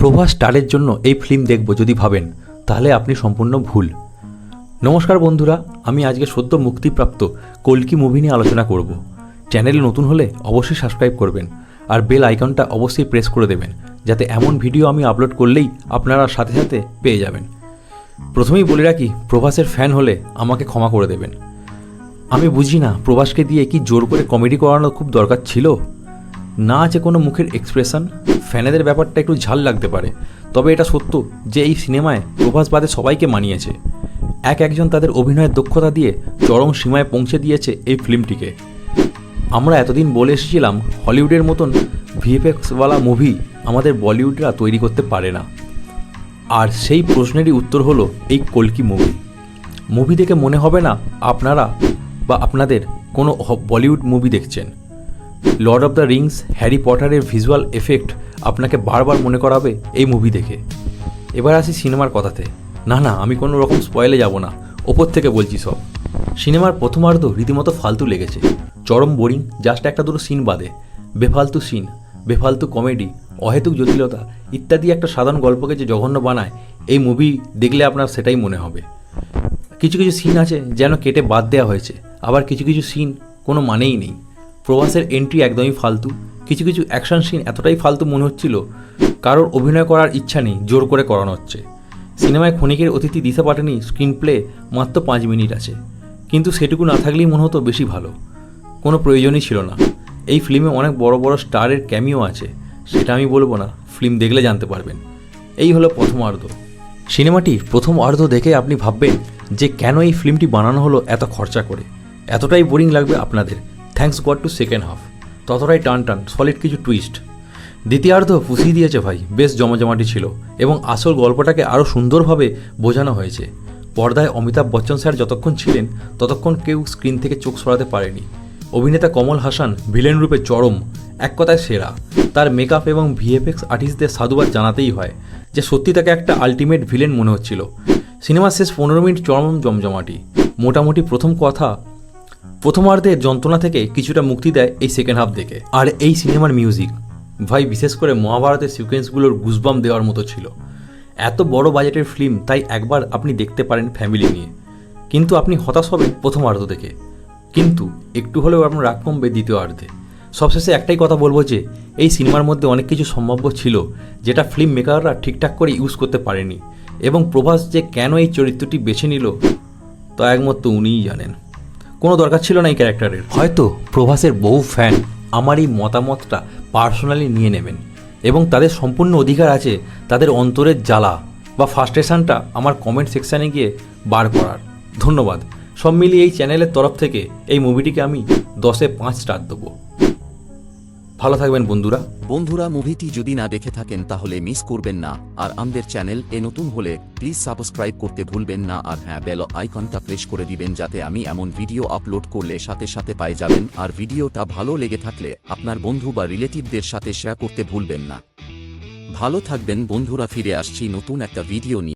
প্রভাস স্টারের জন্য এই ফিল্ম দেখব যদি ভাবেন, তাহলে আপনি সম্পূর্ণ ভুল। নমস্কার বন্ধুরা, আমি আজকে সদ্য মুক্তিপ্রাপ্ত কল্কি মুভি নিয়ে আলোচনা করব। চ্যানেলে নতুন হলে অবশ্যই সাবস্ক্রাইব করবেন আর বেল আইকনটা অবশ্যই প্রেস করে দেবেন, যাতে এমন ভিডিও আমি আপলোড করলেই আপনারা সাথে সাথে পেয়ে যাবেন। প্রথমেই বলে রাখি, প্রভাসের ফ্যান হলে আমাকে ক্ষমা করে দেবেন। আমি বুঝি না, প্রভাসকে দিয়ে কি জোর করে কমেডি করানো খুব দরকার ছিল? না আছে কোনো মুখের এক্সপ্রেশন ফ্যানেদের ব্যাপারটা একটু ঝাল লাগতে পারে। তবে এটা সত্য যে এই সিনেমায় প্রভাস বাদে সবাইকে মানিয়েছে। এক একজন তাদের অভিনয়ের দক্ষতা দিয়ে চরম সীমায় পৌঁছে দিয়েছে এই ফিল্মটিকে। আমরা এতদিন বলে এসেছিলাম, হলিউডের মতন ভিএফএক্সওয়ালা মুভি আমাদের বলিউডরা তৈরি করতে পারে না। আর সেই প্রশ্নেরই উত্তর হলো এই কলকি মুভি। মুভি দেখে মনে হবে না আপনারা বা আপনাদের কোনো বলিউড মুভি দেখছেন। Lord of the Rings Harry পটারের visual effect আপনাকে বারবার মনে করাবে এই মুভি দেখে। এবার আসি সিনেমার কথাতে। না না, আমি কোনো রকম স্পয়েলে যাব না। ওপর থেকে বলছি সব। সিনেমার প্রথমার্ধ রীতিমতো ফালতু লেগেছে। চরম বোরিং জাস্ট একটা দুটো সিন বাদে। বেফালতু সিন বেফালতু কমেডি অহেতুক জটিলতা ইত্যাদি একটা সাধারণ গল্পকে যে জঘন্য বানায়, এই মুভি দেখলে আপনার সেটাই মনে হবে। কিছু কিছু সিন আছে যেন কেটে বাদ দেওয়া হয়েছে। আবার কিছু কিছু সিন কোনো মানেই নেই। প্রভাসের এন্ট্রি একদমই ফালতু। কিছু কিছু অ্যাকশন সিন এতটাই ফালতু মনে হচ্ছিল, কারোর অভিনয় করার ইচ্ছা নেই, জোর করে করানো হচ্ছে। সিনেমায় ক্ষণিকের অতিথি দিশা পাটানি স্ক্রিন প্লে মাত্র পাঁচ মিনিট আছে। কিন্তু সেটুকু না থাকলেই মনে হতো বেশি ভালো। কোনো প্রয়োজনই ছিল না। এই ফিল্মে অনেক বড় বড় স্টারের ক্যামিও আছে, সেটা আমি বলব না ফিল্ম দেখলে জানতে পারবেন। এই হলো প্রথম অর্ধ সিনেমাটি প্রথম অর্ধ দেখে আপনি ভাববেন যে কেন এই ফিল্মটি বানানো হলো এত খরচা করে। এতটাই বোরিং লাগবে আপনাদের। Thanks God to second half ততটাই টান টান সলিড কিছু টুইস্ট দ্বিতীয়ার্ধ পুষিয়ে দিয়েছে ভাই, বেশ জমাজমাটি ছিল এবং আসল গল্পটাকে আরও সুন্দরভাবে বোঝানো হয়েছে। পর্দায় অমিতাভ বচ্চন স্যার যতক্ষণ ছিলেন, ততক্ষণ কেউ স্ক্রিন থেকে চোখ সরাতে পারেনি। অভিনেতা কমল হাসান ভিলেন রূপে চরম, এক কথায় সেরা। তার মেকআপ এবং ভিএফএক্স আর্টিস্টদের সাধুবাদ জানাতেই হয় যে সত্যি তাকে একটা আলটিমেট ভিলেন মনে হচ্ছিল। সিনেমার শেষ পনেরো মিনিট চরম জমজমাটি। মোটামুটি প্রথম কথা প্রথমার্ধের যন্ত্রণা থেকে কিছুটা মুক্তি দেয় এই সেকেন্ড হাফ দেখে। আর এই সিনেমার মিউজিক ভাই, বিশেষ করে মহাভারতের সিকোয়েন্সগুলোর গুজবাম দেওয়ার মতো ছিল। এত বড় বাজেটের ফিল্ম তাই একবার আপনি দেখতে পারেন ফ্যামিলি নিয়ে। কিন্তু আপনি হতাশ হবেন প্রথমার্ধ দেখে। কিন্তু একটু হলেও আপনার রাগ কমবে দ্বিতীয় অর্ধে সবশেষে একটাই কথা বলব যে, এই সিনেমার মধ্যে অনেক কিছু সম্ভাব্য ছিল, যেটা ফিল্ম মেকাররা ঠিকঠাক করে ইউজ করতে পারেনি। এবং প্রভাস যে কেন এই চরিত্রটি বেছে নিল, তা একমাত্র উনিই জানেন। কোনো দরকার ছিল না এই ক্যারেক্টারের। হয়তো প্রভাসের বহু ফ্যান আমার এই মতামতটা পার্সোনালি নিয়ে নেবেন এবং তাদের সম্পূর্ণ অধিকার আছে তাদের অন্তরের জ্বালা বা ফার্স্টেশনটা আমার কমেন্ট সেকশানে গিয়ে বার করার। ধন্যবাদ। সব মিলিয়ে এই চ্যানেলের তরফ থেকে এই মুভিটিকে আমি দশে পাঁচ স্টার দেবো। ভালো থাকবেন বন্ধুরা। বন্ধুরা মুভিটি যদি না দেখে থাকেন, তাহলে মিস করবেন না। আর আমাদের চ্যানেল এ নতুন হলে প্লিজ সাবস্ক্রাইব করতে ভুলবেন না। আর হ্যাঁ বেল আইকনটা প্রেস করে দিবেন যাতে আমি এমন ভিডিও আপলোড করলে সাথে সাথে পাই যাবেন। আর ভিডিওটা ভালো লেগে থাকলে, আপনার বন্ধু বা রিলেটিভদের সাথে শেয়ার করতে ভুলবেন না। ভালো থাকবেন বন্ধুরা, ফিরে আসছি নতুন একটা ভিডিও নিয়ে।